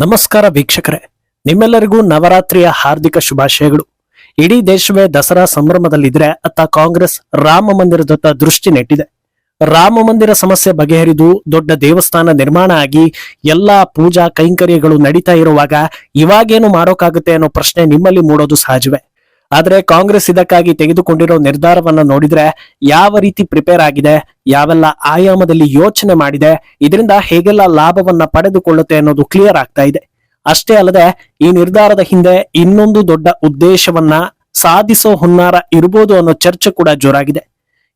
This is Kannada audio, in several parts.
ನಮಸ್ಕಾರ ವೀಕ್ಷಕರೇ. ನಿಮ್ಮೆಲ್ಲರಿಗೂ ನವರಾತ್ರಿಯ ಹಾರ್ದಿಕ ಶುಭಾಶಯಗಳು. ಇಡೀ ದೇಶವೇ ದಸರಾ ಸಂಭ್ರಮದಲ್ಲಿದ್ರೆ ಅತ್ತ ಕಾಂಗ್ರೆಸ್ ರಾಮ ಮಂದಿರದತ್ತ ದೃಷ್ಟಿ ನೆಟ್ಟಿದೆ. ರಾಮ ಮಂದಿರ ಸಮಸ್ಯೆ ಬಗೆಹರಿದು ದೊಡ್ಡ ದೇವಸ್ಥಾನ ನಿರ್ಮಾಣ ಆಗಿ ಎಲ್ಲಾ ಪೂಜಾ ಕೈಂಕರ್ಯಗಳು ನಡೀತಾ ಇರುವಾಗ ಇವಾಗೇನು ಮಾಡೋಕ್ಕಾಗುತ್ತೆ ಅನ್ನೋ ಪ್ರಶ್ನೆ ನಿಮ್ಮಲ್ಲಿ ಮೂಡೋದು ಸಹಜವೇ. ಆದ್ರೆ ಕಾಂಗ್ರೆಸ್ ಇದಕ್ಕಾಗಿ ತೆಗೆದುಕೊಂಡಿರೋ ನಿರ್ಧಾರವನ್ನ ನೋಡಿದ್ರೆ ಯಾವ ರೀತಿ ಪ್ರಿಪೇರ್ ಆಗಿದೆ, ಯಾವೆಲ್ಲ ಆಯಾಮದಲ್ಲಿ ಯೋಚನೆ ಮಾಡಿದೆ, ಇದರಿಂದ ಹೇಗೆಲ್ಲ ಲಾಭವನ್ನ ಪಡೆದುಕೊಳ್ಳುತ್ತೆ ಅನ್ನೋದು ಕ್ಲಿಯರ್ ಆಗ್ತಾ ಇದೆ. ಅಷ್ಟೇ ಅಲ್ಲದೆ ಈ ನಿರ್ಧಾರದ ಹಿಂದೆ ಇನ್ನೊಂದು ದೊಡ್ಡ ಉದ್ದೇಶವನ್ನ ಸಾಧಿಸೋ ಹುನ್ನಾರ ಇರಬಹುದು ಅನ್ನೋ ಚರ್ಚೆ ಕೂಡ ಜೋರಾಗಿದೆ.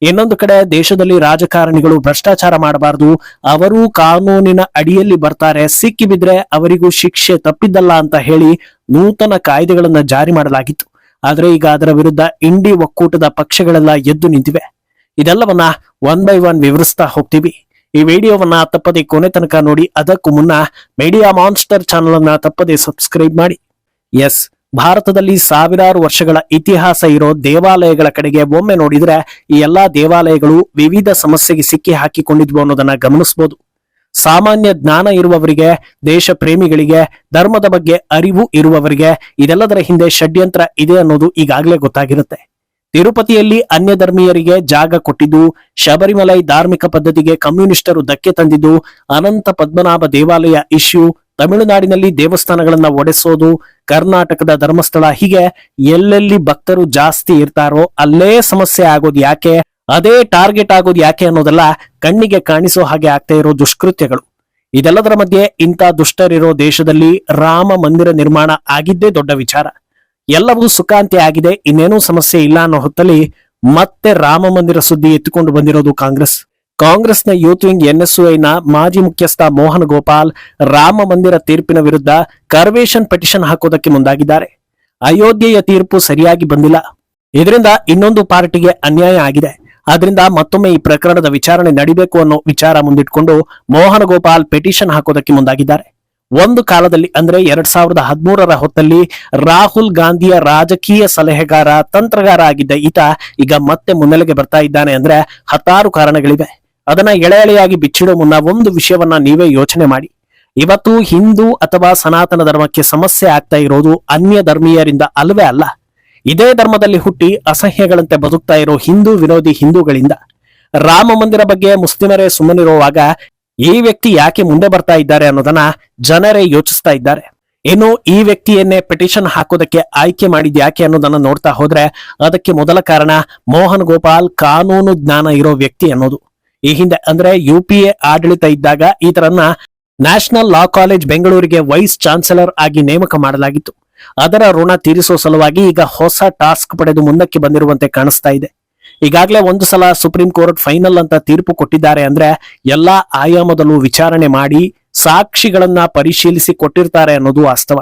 ಇನ್ನೊಂದು ಕಡೆ ದೇಶದಲ್ಲಿ ರಾಜಕಾರಣಿಗಳು ಭ್ರಷ್ಟಾಚಾರ ಮಾಡಬಾರದು, ಅವರೂ ಕಾನೂನಿನ ಅಡಿಯಲ್ಲಿ ಬರ್ತಾರೆ, ಸಿಕ್ಕಿಬಿದ್ರೆ ಅವರಿಗೂ ಶಿಕ್ಷೆ ತಪ್ಪಿದ್ದಲ್ಲ ಅಂತ ಹೇಳಿ ನೂತನ ಕಾಯ್ದೆಗಳನ್ನ ಜಾರಿ ಮಾಡಲಾಗಿತ್ತು. ಆದ್ರೆ ಈಗ ಅದರ ವಿರುದ್ಧ ಇಂಡಿ ಒಕ್ಕೂಟದ ಪಕ್ಷಗಳೆಲ್ಲ ಎದ್ದು ನಿಂತಿವೆ. ಇದೆಲ್ಲವನ್ನ ಒನ್ ಬೈ ಒನ್ ವಿವರಿಸ್ತಾ ಹೋಗ್ತೀವಿ. ಈ ವಿಡಿಯೋವನ್ನ ತಪ್ಪದೆ ಕೊನೆ ತನಕ ನೋಡಿ, ಅದಕ್ಕೂ ಮುನ್ನ ಮೀಡಿಯಾ ಮಾನ್ಸ್ಟರ್ ಚಾನಲ್ ಅನ್ನ ತಪ್ಪದೆ ಸಬ್ಸ್ಕ್ರೈಬ್ ಮಾಡಿ. ಎಸ್ ಭಾರತದಲ್ಲಿ ಸಾವಿರಾರು ವರ್ಷಗಳ ಇತಿಹಾಸ ಇರೋ ದೇವಾಲಯಗಳ ಕಡೆಗೆ ಒಮ್ಮೆ ನೋಡಿದ್ರೆ ಈ ಎಲ್ಲಾ ದೇವಾಲಯಗಳು ವಿವಿಧ ಸಮಸ್ಯೆಗೆ ಸಿಕ್ಕಿ ಹಾಕಿಕೊಂಡಿದ್ವು ಅನ್ನೋದನ್ನ ಗಮನಿಸಬಹುದು ಸಾಮಾನ್ಯ ಜ್ಞಾನ ಇರುವವರಿಗೆ ದೇಶ ಪ್ರೇಮಿಗಳಿಗೆ ಧರ್ಮದ ಬಗ್ಗೆ ಅರಿವು ಇರುವವರಿಗೆ ಇದೆಲ್ಲದರ ಹಿಂದೆ ಷಡ್ಯಂತ್ರ ಇದೆ ಅನ್ನೋದು ಈಗಾಗಲೇ ಗೊತ್ತಾಗಿರುತ್ತೆ. ತಿರುಪತಿಯಲ್ಲಿ ಅನ್ಯ ಧರ್ಮೀಯರಿಗೆ ಜಾಗ ಕೊಟ್ಟಿದ್ದು, ಶಬರಿಮಲೈ ಧಾರ್ಮಿಕ ಪದ್ಧತಿಗೆ ಕಮ್ಯುನಿಸ್ಟರು ಧಕ್ಕೆ ತಂದಿದ್ದು, ಅನಂತ ಪದ್ಮನಾಭ ದೇವಾಲಯ ಇಶ್ಯೂ, ತಮಿಳುನಾಡಿನಲ್ಲಿ ದೇವಸ್ಥಾನಗಳನ್ನ ಒಡೆಸೋದು, ಕರ್ನಾಟಕದ ಧರ್ಮಸ್ಥಳ ಹೀಗೆ ಎಲ್ಲೆಲ್ಲಿ ಭಕ್ತರು ಜಾಸ್ತಿ ಇರ್ತಾರೋ ಅಲ್ಲೇ ಸಮಸ್ಯೆ ಆಗೋದು ಯಾಕೆ? ಅದೇ ಟಾರ್ಗೆಟ್ ಆಗೋದು ಯಾಕೆ ಅನ್ನೋದೆಲ್ಲ ಕಣ್ಣಿಗೆ ಕಾಣಿಸೋ ಹಾಗೆ ಆಗ್ತಾ ಇರೋ ದುಷ್ಕೃತ್ಯಗಳು. ಇದೆಲ್ಲದರ ಮಧ್ಯೆ ಇಂಥ ದುಷ್ಟರಿರೋ ದೇಶದಲ್ಲಿ ರಾಮ ಮಂದಿರ ನಿರ್ಮಾಣ ಆಗಿದ್ದೇ ದೊಡ್ಡ ವಿಚಾರ. ಎಲ್ಲವೂ ಸುಖಾಂತಿ ಆಗಿದೆ, ಇನ್ನೇನೂ ಸಮಸ್ಯೆ ಇಲ್ಲ ಅನ್ನೋ ಹೊತ್ತಲ್ಲಿ ಮತ್ತೆ ರಾಮ ಮಂದಿರ ಸುದ್ದಿ ಎತ್ತಿಕೊಂಡು ಬಂದಿರೋದು ಕಾಂಗ್ರೆಸ್. ಕಾಂಗ್ರೆಸ್ನ ಯೂತ್ ವಿಂಗ್ ಎನ್ಎಸ್ಯುಐನ ಮಾಜಿ ಮುಖ್ಯಸ್ಥ ಮೋಹನ್ ಗೋಪಾಲ್ ರಾಮ ಮಂದಿರ ತೀರ್ಪಿನ ವಿರುದ್ಧ ಕರ್ವೇಷನ್ ಪೆಟಿಷನ್ ಹಾಕೋದಕ್ಕೆ ಮುಂದಾಗಿದ್ದಾರೆ. ಅಯೋಧ್ಯೆಯ ತೀರ್ಪು ಸರಿಯಾಗಿ ಬಂದಿಲ್ಲ. ಇದರಿಂದ ಇನ್ನೊಂದು ಪಾರ್ಟಿಗೆ ಅನ್ಯಾಯ ಆಗಿದೆ. ಆದ್ರಿಂದ ಮತ್ತೊಮ್ಮೆ ಈ ಪ್ರಕರಣದ ವಿಚಾರಣೆ ನಡಿಬೇಕು ಅನ್ನೋ ವಿಚಾರ ಮುಂದಿಟ್ಕೊಂಡು ಮೋಹನ್ ಗೋಪಾಲ್ ಪೆಟಿಷನ್ ಹಾಕೋದಕ್ಕೆ ಮುಂದಾಗಿದ್ದಾರೆ. ಒಂದು ಕಾಲದಲ್ಲಿ ಅಂದ್ರೆ ಎರಡ್ ಸಾವಿರದ ಹದಿಮೂರರ ಹೊತ್ತಲ್ಲಿ ರಾಹುಲ್ ಗಾಂಧಿಯ ರಾಜಕೀಯ ಸಲಹೆಗಾರ, ತಂತ್ರಗಾರ ಆಗಿದ್ದ ಈತ ಈಗ ಮತ್ತೆ ಮುನ್ನೆಲೆಗೆ ಬರ್ತಾ ಇದ್ದಾನೆ ಅಂದ್ರೆ ಹತ್ತಾರು ಕಾರಣಗಳಿವೆ. ಅದನ್ನ ಎಳೆ ಎಳೆಯಾಗಿ ಬಿಚ್ಚಿಡೋ ಮುನ್ನ ಒಂದು ವಿಷಯವನ್ನ ನೀವೇ ಯೋಚನೆ ಮಾಡಿ. ಇವತ್ತು ಹಿಂದೂ ಅಥವಾ ಸನಾತನ ಧರ್ಮಕ್ಕೆ ಸಮಸ್ಯೆ ಆಗ್ತಾ ಇರೋದು ಅನ್ಯ ಧರ್ಮೀಯರಿಂದ ಅಲ್ವೇ ಅಲ್ಲ. ಇದೇ ಧರ್ಮದಲ್ಲಿ ಹುಟ್ಟಿ ಅಸಹ್ಯಗಳಂತೆ ಬದುಕ್ತಾ ಇರೋ ಹಿಂದೂ ವಿರೋಧಿ ಹಿಂದೂಗಳಿಂದ ರಾಮ ಮಂದಿರ ಬಗ್ಗೆ ಮುಸ್ಲಿಮರೇ ಸುಮ್ಮನಿರುವಾಗ ಈ ವ್ಯಕ್ತಿ ಯಾಕೆ ಮುಂದೆ ಬರ್ತಾ ಇದ್ದಾರೆ ಅನ್ನೋದನ್ನ ಜನರೇ ಯೋಚಿಸ್ತಾ ಇದ್ದಾರೆ. ಇನ್ನು ಈ ವ್ಯಕ್ತಿಯನ್ನೇ ಪಿಟಿಷನ್ ಹಾಕೋದಕ್ಕೆ ಆಯ್ಕೆ ಮಾಡಿದ ಯಾಕೆ ಅನ್ನೋದನ್ನ ನೋಡ್ತಾ ಹೋದ್ರೆ ಅದಕ್ಕೆ ಮೊದಲ ಕಾರಣ ಮೋಹನ್ ಗೋಪಾಲ್ ಕಾನೂನು ಜ್ಞಾನ ಇರೋ ವ್ಯಕ್ತಿ ಅನ್ನೋದು. ಈ ಹಿಂದೆ ಅಂದ್ರೆ ಯು ಆಡಳಿತ ಇದ್ದಾಗ ಈತರನ್ನ ನ್ಯಾಷನಲ್ ಲಾ ಕಾಲೇಜ್ ಬೆಂಗಳೂರಿಗೆ ವೈಸ್ ಚಾನ್ಸಲರ್ ಆಗಿ ನೇಮಕ ಮಾಡಲಾಗಿತ್ತು. ಅದರ ಋಣ ತೀರಿಸುವ ಸಲುವಾಗಿ ಈಗ ಹೊಸ ಟಾಸ್ಕ್ ಪಡೆದು ಮುಂದಕ್ಕೆ ಬಂದಿರುವಂತೆ ಕಾಣಿಸ್ತಾ ಇದೆ. ಈಗಾಗಲೇ ಒಂದು ಸಲ ಸುಪ್ರೀಂ ಕೋರ್ಟ್ ಫೈನಲ್ ಅಂತ ತೀರ್ಪು ಕೊಟ್ಟಿದ್ದಾರೆ ಅಂದ್ರೆ ಎಲ್ಲಾ ಆಯಾಮದಲ್ಲೂ ವಿಚಾರಣೆ ಮಾಡಿ ಸಾಕ್ಷಿಗಳನ್ನ ಪರಿಶೀಲಿಸಿ ಕೊಟ್ಟಿರ್ತಾರೆ ಅನ್ನೋದು ವಾಸ್ತವ.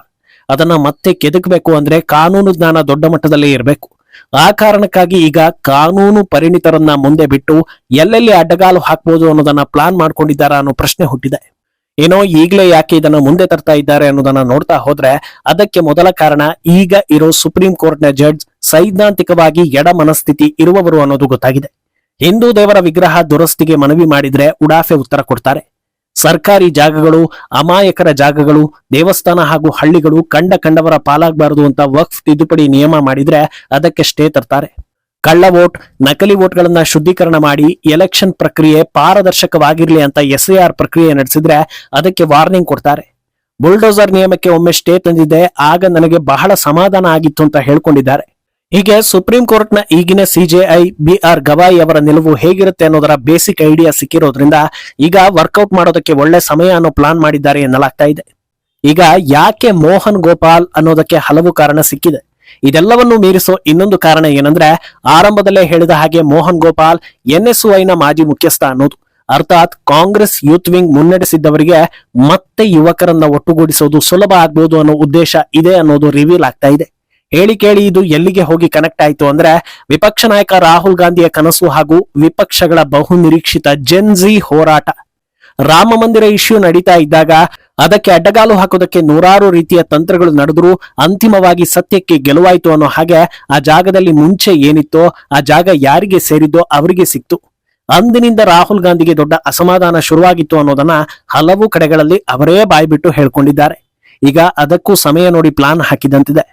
ಅದನ್ನ ಮತ್ತೆ ಕೆದಕಬೇಕು ಅಂದ್ರೆ ಕಾನೂನು ಜ್ಞಾನ ದೊಡ್ಡ ಮಟ್ಟದಲ್ಲೇ ಇರಬೇಕು. ಆ ಕಾರಣಕ್ಕಾಗಿ ಈಗ ಕಾನೂನು ಪರಿಣಿತರನ್ನ ಮುಂದೆ ಬಿಟ್ಟು ಎಲ್ಲೆಲ್ಲಿ ಅಡ್ಡಗಾಲು ಹಾಕ್ಬೋದು ಅನ್ನೋದನ್ನ ಪ್ಲಾನ್ ಮಾಡ್ಕೊಂಡಿದ್ದಾರಾ ಅನ್ನೋ ಪ್ರಶ್ನೆ ಹುಟ್ಟಿದೆ. ಏನೋ ಈಗಲೇ ಯಾಕೆ ಇದನ್ನ ಮುಂದೆ ತರ್ತಾ ಇದ್ದಾರೆ ಅನ್ನೋದನ್ನ ನೋಡ್ತಾ ಹೋದ್ರೆ ಅದಕ್ಕೆ ಮೊದಲ ಕಾರಣ ಈಗ ಇರೋ ಸುಪ್ರೀಂ ಕೋರ್ಟ್ನ ಜಡ್ಜ್ ಸೈದ್ಧಾಂತಿಕವಾಗಿ ಎಡ ಮನಸ್ಥಿತಿ ಇರುವವರು ಅನ್ನೋದು ಗೊತ್ತಾಗಿದೆ. ಹಿಂದೂ ದೇವರ ವಿಗ್ರಹ ದುರಸ್ತಿಗೆ ಮನವಿ ಮಾಡಿದ್ರೆ ಉಡಾಫೆ ಉತ್ತರ ಕೊಡ್ತಾರೆ. ಸರ್ಕಾರಿ ಜಾಗಗಳು, ಅಮಾಯಕರ ಜಾಗಗಳು, ದೇವಸ್ಥಾನ ಹಾಗೂ ಹಳ್ಳಿಗಳು ಕಂಡ ಕಂಡವರ ಪಾಲಾಗಬಾರದು ಅಂತ ವಕ್ಫ್ ತಿದ್ದುಪಡಿ ನಿಯಮ ಮಾಡಿದ್ರೆ ಅದಕ್ಕೆ ಸ್ಟೇ ತರ್ತಾರೆ. ಕಳ್ಳ ವೋಟ್, ನಕಲಿ ವೋಟ್ಗಳನ್ನ ಶುದ್ಧೀಕರಣ ಮಾಡಿ ಎಲೆಕ್ಷನ್ ಪ್ರಕ್ರಿಯೆ ಪಾರದರ್ಶಕವಾಗಿರ್ಲಿ ಅಂತ ಎಸ್ ಆರ್ ಪ್ರಕ್ರಿಯೆ ನಡೆಸಿದ್ರೆ ಅದಕ್ಕೆ ವಾರ್ನಿಂಗ್ ಕೊಡ್ತಾರೆ. ಬುಲ್ಡೋಸರ್ ನಿಯಮಕ್ಕೆ ಒಮ್ಮೆ ಸ್ಟೇ ತಂದಿದ್ದೆ, ಆಗ ನನಗೆ ಬಹಳ ಸಮಾಧಾನ ಆಗಿತ್ತು ಅಂತ ಹೇಳ್ಕೊಂಡಿದ್ದಾರೆ. ಹೀಗೆ ಸುಪ್ರೀಂ ಕೋರ್ಟ್ನ ಈಗಿನ ಸಿಜೆಐ ಬಿ ಆರ್ ಗವಾಯಿ ಅವರ ನಿಲುವು ಹೇಗಿರುತ್ತೆ ಅನ್ನೋದರ ಬೇಸಿಕ್ ಐಡಿಯಾ ಸಿಕ್ಕಿರೋದ್ರಿಂದ ಈಗ ವರ್ಕೌಟ್ ಮಾಡೋದಕ್ಕೆ ಒಳ್ಳೆ ಸಮಯ ಅನ್ನೋ ಪ್ಲಾನ್ ಮಾಡಿದ್ದಾರೆ ಎನ್ನಲಾಗ್ತಾ ಇದೆ. ಈಗ ಯಾಕೆ ಮೋಹನ್ ಗೋಪಾಲ್ ಅನ್ನೋದಕ್ಕೆ ಹಲವು ಕಾರಣ ಸಿಕ್ಕಿದೆ. ಇದೆಲ್ಲವನ್ನು ಮೀರಿಸೋ ಇನ್ನೊಂದು ಕಾರಣ ಏನಂದ್ರೆ ಆರಂಭದಲ್ಲೇ ಹೇಳಿದ ಹಾಗೆ ಮೋಹನ್ ಗೋಪಾಲ್ ಎನ್ಎಸ್ಯುಐನ ಮಾಜಿ ಮುಖ್ಯಸ್ಥ ಅನ್ನೋದು. ಅರ್ಥಾತ್ ಕಾಂಗ್ರೆಸ್ ಯೂತ್ ವಿಂಗ್ ಮುನ್ನಡೆಸಿದ್ದವರಿಗೆ ಮತ್ತೆ ಯುವಕರನ್ನ ಒಟ್ಟುಗೂಡಿಸೋದು ಸುಲಭ ಆಗ್ಬೋದು ಅನ್ನೋ ಉದ್ದೇಶ ಇದೆ ಅನ್ನೋದು ರಿವೀಲ್ ಆಗ್ತಾ ಇದೆ. ಹೇಳಿ ಕೇಳಿ ಇದು ಎಲ್ಲಿಗೆ ಹೋಗಿ ಕನೆಕ್ಟ್ ಆಯಿತು ಅಂದ್ರೆ ವಿಪಕ್ಷ ನಾಯಕ ರಾಹುಲ್ ಗಾಂಧಿಯ ಕನಸು ಹಾಗೂ ವಿಪಕ್ಷಗಳ ಬಹುನಿರೀಕ್ಷಿತ ಜೆನ್ಜಿ ಹೋರಾಟ. ರಾಮ ಮಂದಿರ ಇಶ್ಯೂ ನಡೀತಾ ಇದ್ದಾಗ ಅದಕ್ಕೆ ಅಡ್ಡಗಾಲು ಹಾಕೋದಕ್ಕೆ ನೂರಾರು ರೀತಿಯ ತಂತ್ರಗಳು ನಡೆದರೂ ಅಂತಿಮವಾಗಿ ಸತ್ಯಕ್ಕೆ ಗೆಲುವಾಯಿತು ಅನ್ನೋ ಹಾಗೆ ಆ ಜಾಗದಲ್ಲಿ ಮುಂಚೆ ಏನಿತ್ತೋ ಆ ಜಾಗ ಯಾರಿಗೆ ಸೇರಿದ್ದೋ ಅವರಿಗೆ ಸಿಕ್ತು. ಅಂದಿನಿಂದ ರಾಹುಲ್ ಗಾಂಧಿಗೆ ದೊಡ್ಡ ಅಸಮಾಧಾನ ಶುರುವಾಗಿತ್ತು ಅನ್ನೋದನ್ನ ಹಲವು ಕಡೆಗಳಲ್ಲಿ ಅವರೇ ಬಾಯ್ಬಿಟ್ಟು ಹೇಳ್ಕೊಂಡಿದ್ದಾರೆ. ಈಗ ಅದಕ್ಕೂ ಸಮಯ ನೋಡಿ ಪ್ಲಾನ್ ಹಾಕಿದಂತಿದೆ.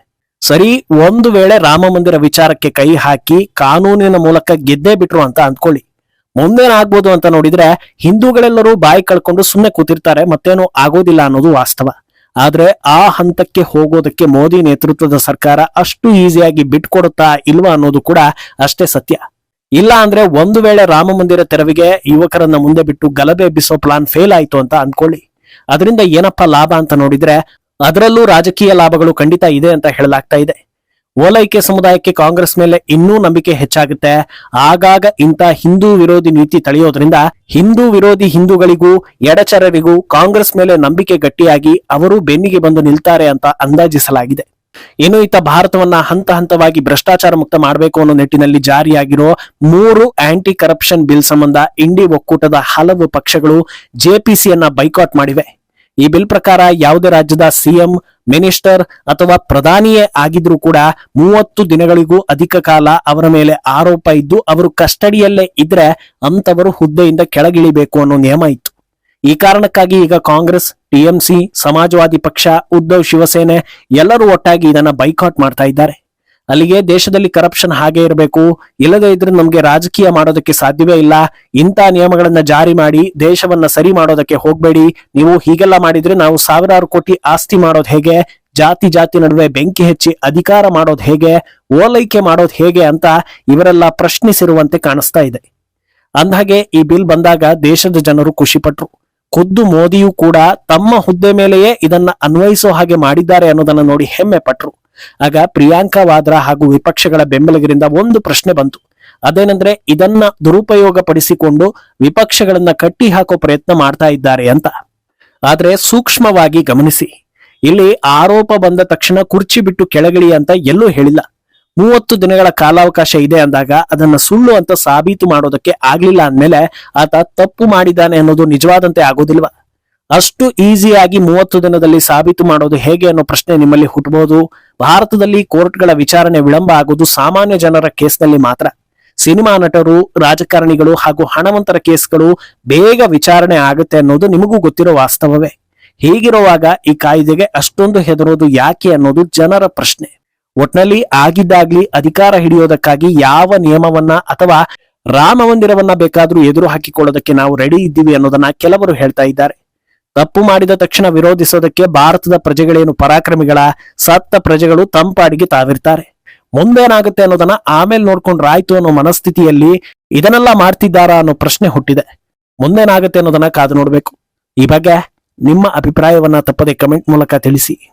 ಸರಿ, ಒಂದು ವೇಳೆ ರಾಮ ಮಂದಿರ ವಿಚಾರಕ್ಕೆ ಕೈ ಹಾಕಿ ಕಾನೂನಿನ ಮೂಲಕ ಗೆದ್ದೇ ಬಿಟ್ರು ಅಂತ ಅಂದ್ಕೊಳ್ಳಿ. ಮುಂದೇನಾಗ್ಬೋದು ಅಂತ ನೋಡಿದ್ರೆ ಹಿಂದೂಗಳೆಲ್ಲರೂ ಬಾಯಿ ಕಳ್ಕೊಂಡು ಸುಮ್ಮನೆ ಕೂತಿರ್ತಾರೆ, ಮತ್ತೇನು ಆಗೋದಿಲ್ಲ ಅನ್ನೋದು ವಾಸ್ತವ. ಆದ್ರೆ ಆ ಹಂತಕ್ಕೆ ಹೋಗೋದಕ್ಕೆ ಮೋದಿ ನೇತೃತ್ವದ ಸರ್ಕಾರ ಅಷ್ಟು ಈಸಿಯಾಗಿ ಬಿಟ್ಕೊಡುತ್ತಾ ಇಲ್ವಾ ಅನ್ನೋದು ಕೂಡ ಅಷ್ಟೇ ಸತ್ಯ. ಇಲ್ಲ ಅಂದ್ರೆ ಒಂದು ವೇಳೆ ರಾಮ ಮಂದಿರ ತೆರವಿಗೆ ಯುವಕರನ್ನ ಮುಂದೆ ಬಿಟ್ಟು ಗಲಭೆ ಎಬ್ಬಿಸೋ ಪ್ಲಾನ್ ಫೇಲ್ ಆಯ್ತು ಅಂತ ಅನ್ಕೊಳ್ಳಿ ಅದರಿಂದ ಏನಪ್ಪ ಲಾಭ ಅಂತ ನೋಡಿದ್ರೆ, ಅದರಲ್ಲೂ ರಾಜಕೀಯ ಲಾಭಗಳು ಖಂಡಿತ ಇದೆ ಅಂತ ಹೇಳಲಾಗ್ತಾ ಇದೆ. ಓಲೈಕೆ ಸಮುದಾಯಕ್ಕೆ ಕಾಂಗ್ರೆಸ್ ಮೇಲೆ ಇನ್ನೂ ನಂಬಿಕೆ ಹೆಚ್ಚಾಗುತ್ತೆ. ಆಗಾಗ ಇಂಥ ಹಿಂದೂ ವಿರೋಧಿ ನೀತಿ ತಳೆಯೋದ್ರಿಂದ ಹಿಂದೂ ವಿರೋಧಿ ಹಿಂದೂಗಳಿಗೂ, ಎಡಚರರಿಗೂ ಕಾಂಗ್ರೆಸ್ ಮೇಲೆ ನಂಬಿಕೆ ಗಟ್ಟಿಯಾಗಿ ಅವರು ಬೆನ್ನಿಗೆ ಬಂದು ನಿಲ್ತಾರೆ ಅಂತ ಅಂದಾಜಿಸಲಾಗಿದೆ. ಇನ್ನು ಇತ್ತ ಭಾರತವನ್ನ ಹಂತ ಹಂತವಾಗಿ ಭ್ರಷ್ಟಾಚಾರ ಮುಕ್ತ ಮಾಡಬೇಕು ಅನ್ನೋ ನಿಟ್ಟಿನಲ್ಲಿ ಜಾರಿಯಾಗಿರೋ ಮೂರು ಆಂಟಿ ಕರಪ್ಷನ್ ಬಿಲ್ ಸಂಬಂಧ ಇಂಡಿ ಒಕ್ಕೂಟದ ಹಲವು ಪಕ್ಷಗಳು ಜೆಪಿಸಿಯನ್ನ ಬೈಕಾಟ್ ಮಾಡಿವೆ. ಈ ಬಿಲ್ ಪ್ರಕಾರ ಯಾವುದೇ ರಾಜ್ಯದ ಸಿಎಂ, ಮಿನಿಸ್ಟರ್ ಅಥವಾ ಪ್ರಧಾನಿಯೇ ಆಗಿದ್ರೂ ಕೂಡ ಮೂವತ್ತು ದಿನಗಳಿಗೂ ಅಧಿಕ ಕಾಲ ಅವರ ಮೇಲೆ ಆರೋಪ ಇದ್ದು ಅವರು ಕಸ್ಟಡಿಯಲ್ಲೇ ಇದ್ರೆ ಅಂತವರು ಹುದ್ದೆಯಿಂದ ಕೆಳಗಿಳಿಬೇಕು ಅನ್ನೋ ನಿಯಮ ಇತ್ತು. ಈ ಕಾರಣಕ್ಕಾಗಿ ಈಗ ಕಾಂಗ್ರೆಸ್, ಟಿಎಂಸಿ, ಸಮಾಜವಾದಿ ಪಕ್ಷ, ಉದ್ಧವ್ ಶಿವಸೇನೆ ಎಲ್ಲರೂ ಒಟ್ಟಾಗಿ ಇದನ್ನ ಬೈಕಾಟ್ ಮಾಡ್ತಾ ಇದ್ದಾರೆ. ಅಲ್ಲಿಗೆ ದೇಶದಲ್ಲಿ ಕರಪ್ಷನ್ ಹಾಗೆ ಇರಬೇಕು. ಇಲ್ಲದೇ ಇದ್ರೆ ನಮ್ಗೆ ರಾಜಕೀಯ ಮಾಡೋದಕ್ಕೆ ಸಾಧ್ಯವೇ ಇಲ್ಲ. ಇಂಥ ನಿಯಮಗಳನ್ನ ಜಾರಿ ಮಾಡಿ ದೇಶವನ್ನ ಸರಿ ಮಾಡೋದಕ್ಕೆ ಹೋಗ್ಬೇಡಿ. ನೀವು ಹೀಗೆಲ್ಲ ಮಾಡಿದ್ರೆ ನಾವು ಸಾವಿರಾರು ಕೋಟಿ ಆಸ್ತಿ ಮಾಡೋದು ಹೇಗೆ? ಜಾತಿ ಜಾತಿ ನಡುವೆ ಬೆಂಕಿ ಹೆಚ್ಚಿ ಅಧಿಕಾರ ಮಾಡೋದು ಹೇಗೆ? ಓಲೈಕೆ ಮಾಡೋದು ಹೇಗೆ ಅಂತ ಇವರೆಲ್ಲ ಪ್ರಶ್ನಿಸಿರುವಂತೆ ಕಾಣಿಸ್ತಾ ಇದೆ. ಅಂದ್ಹಾಗೆ ಈ ಬಿಲ್ ಬಂದಾಗ ದೇಶದ ಜನರು ಖುಷಿಪಟ್ರು. ಖುದ್ದು ಮೋದಿಯೂ ಕೂಡ ತಮ್ಮ ಹುದ್ದೆ ಮೇಲೆಯೇ ಇದನ್ನ ಅನ್ವಯಿಸೋ ಹಾಗೆ ಮಾಡಿದ್ದಾರೆ ಅನ್ನೋದನ್ನ ನೋಡಿ ಹೆಮ್ಮೆ ಪಟ್ರು. ಆಗ ಪ್ರಿಯಾಂಕಾ ವಾದ್ರಾ ಹಾಗೂ ವಿಪಕ್ಷಗಳ ಬೆಂಬಲಿಗರಿಂದ ಒಂದು ಪ್ರಶ್ನೆ ಬಂತು. ಅದೇನೆಂದ್ರೆ ಇದನ್ನ ದುರುಪಯೋಗ ಪಡಿಸಿಕೊಂಡು ವಿಪಕ್ಷಗಳನ್ನ ಕಟ್ಟಿ ಹಾಕೋ ಪ್ರಯತ್ನ ಮಾಡ್ತಾ ಇದ್ದಾರೆ ಅಂತ. ಆದ್ರೆ ಸೂಕ್ಷ್ಮವಾಗಿ ಗಮನಿಸಿ. ಇಲ್ಲಿ ಆರೋಪ ಬಂದ ತಕ್ಷಣ ಕುರ್ಚಿ ಬಿಟ್ಟು ಕೆಳಗಿಳಿ ಅಂತ ಎಲ್ಲೂ ಹೇಳಿಲ್ಲ. ಮೂವತ್ತು ದಿನಗಳ ಕಾಲಾವಕಾಶ ಇದೆ ಅಂದಾಗ ಅದನ್ನ ಸುಳ್ಳು ಅಂತ ಸಾಬೀತು ಮಾಡೋದಕ್ಕೆ ಆಗ್ಲಿಲ್ಲ ಅಂದ್ಮೇಲೆ ಆತ ತಪ್ಪು ಮಾಡಿದ್ದಾನೆ ಅನ್ನೋದು ನಿಜವಾದಂತೆ ಆಗೋದಿಲ್ವಾ? ಅಷ್ಟು ಈಸಿಯಾಗಿ ಮೂವತ್ತು ದಿನದಲ್ಲಿ ಸಾಬೀತು ಮಾಡೋದು ಹೇಗೆ ಅನ್ನೋ ಪ್ರಶ್ನೆ ನಿಮ್ಮಲ್ಲಿ ಹುಟ್ಟಬಹುದು ಭಾರತದಲ್ಲಿ ಕೋರ್ಟ್ಗಳ ವಿಚಾರಣೆ ವಿಳಂಬ ಆಗುವುದು ಸಾಮಾನ್ಯ ಜನರ ಕೇಸ್ನಲ್ಲಿ ಮಾತ್ರ. ಸಿನಿಮಾ ನಟರು, ರಾಜಕಾರಣಿಗಳು ಹಾಗೂ ಹಣವಂತರ ಕೇಸ್ಗಳು ಬೇಗ ವಿಚಾರಣೆ ಆಗುತ್ತೆ ಅನ್ನೋದು ನಿಮಗೂ ಗೊತ್ತಿರೋ ವಾಸ್ತವವೇ. ಹೀಗಿರುವಾಗ ಈ ಕಾಯ್ದೆಗೆ ಅಷ್ಟೊಂದು ಹೆದರೋದು ಯಾಕೆ ಅನ್ನೋದು ಜನರ ಪ್ರಶ್ನೆ. ಒಟ್ನಲ್ಲಿ ಆಗಿದ್ದಾಗ್ಲಿ ಅಧಿಕಾರ ಹಿಡಿಯೋದಕ್ಕಾಗಿ ಯಾವ ನಿಯಮವನ್ನ ಅಥವಾ ರಾಮ ಮಂದಿರವನ್ನ ಬೇಕಾದ್ರೂ ಎದುರು ಹಾಕಿಕೊಳ್ಳೋದಕ್ಕೆ ನಾವು ರೆಡಿ ಇದ್ದೀವಿ ಅನ್ನೋದನ್ನ ಕೆಲವರು ಹೇಳ್ತಾ ಇದ್ದಾರೆ. ತಪ್ಪು ಮಾಡಿದ ತಕ್ಷಣ ವಿರೋಧಿಸೋದಕ್ಕೆ ಭಾರತದ ಪ್ರಜೆಗಳೇನು ಪರಾಕ್ರಮಿಗಳ ಸತ್ತ ಪ್ರಜೆಗಳು ತಂಪಾಡಿಗೆ ತಾವಿರ್ತಾರೆ. ಮುಂದೇನಾಗುತ್ತೆ ಅನ್ನೋದನ್ನ ಆಮೇಲೆ ನೋಡ್ಕೊಂಡ್ರಾಯ್ತು ಅನ್ನೋ ಮನಸ್ಥಿತಿಯಲ್ಲಿ ಇದನ್ನೆಲ್ಲ ಮಾಡ್ತಿದ್ದಾರಾ ಅನ್ನೋ ಪ್ರಶ್ನೆ ಹುಟ್ಟಿದೆ. ಮುಂದೇನಾಗುತ್ತೆ ಅನ್ನೋದನ್ನ ಕಾದು ನೋಡ್ಬೇಕು. ಈ ಬಗ್ಗೆ ನಿಮ್ಮ ಅಭಿಪ್ರಾಯವನ್ನ ತಪ್ಪದೆ ಕಮೆಂಟ್ ಮೂಲಕ ತಿಳಿಸಿ.